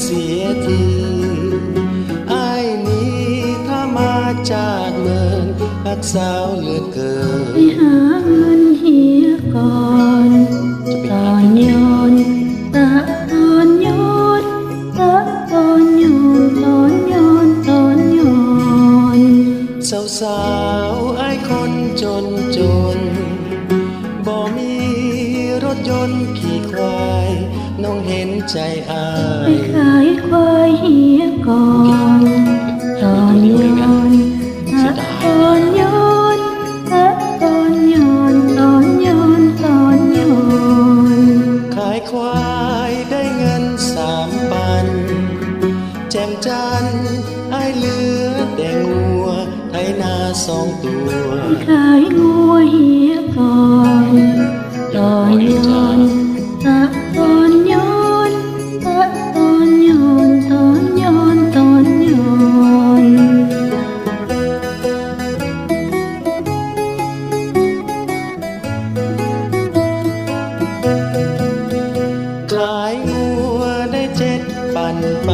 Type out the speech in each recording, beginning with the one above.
เสียทีไอ้นี้ถ้ามาจากเมืองรักสาวเลือเกินไปหาเงินเฮียก่อนตอนโยนตะตอนโยนตะตอนย้อนตอนย้อนตอนย้อนสาวสาวไอ้คนจนจนบ่มีรถยนต์ขี่ควาย น้องเห็นใจอายขายควายเหียก่อนตอนโยนอะตอนโยนอะตอนโยนตอนโยนตอนโยนขายควายได้เงินสามปันแจมจันทร์ไอายเหลือแต่งัวไถนาสองตัวขายงัวเหียก่อนตอนโยนอะ ปันไป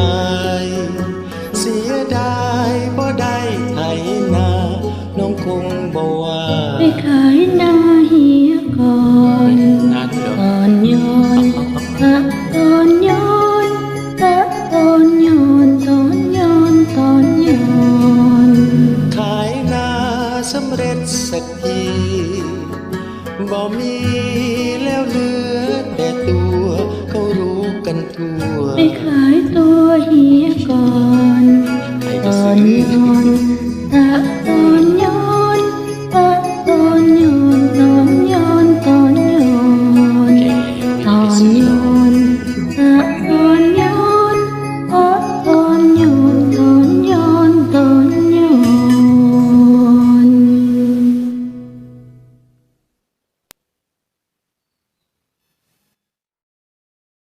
เสียดายบ่ได้ไถนา น้องคงบ่ว่าไปขายนาเหียก่อนนานเหรอตอนโยนอะตอนโยนอะตอนโยนตอนโยนตอนโยนขายนาสำเร็จสักทีบ่มีแล้วเหลือันทั่วไปขายตัวเฮียก่อนก่อนนอนตะ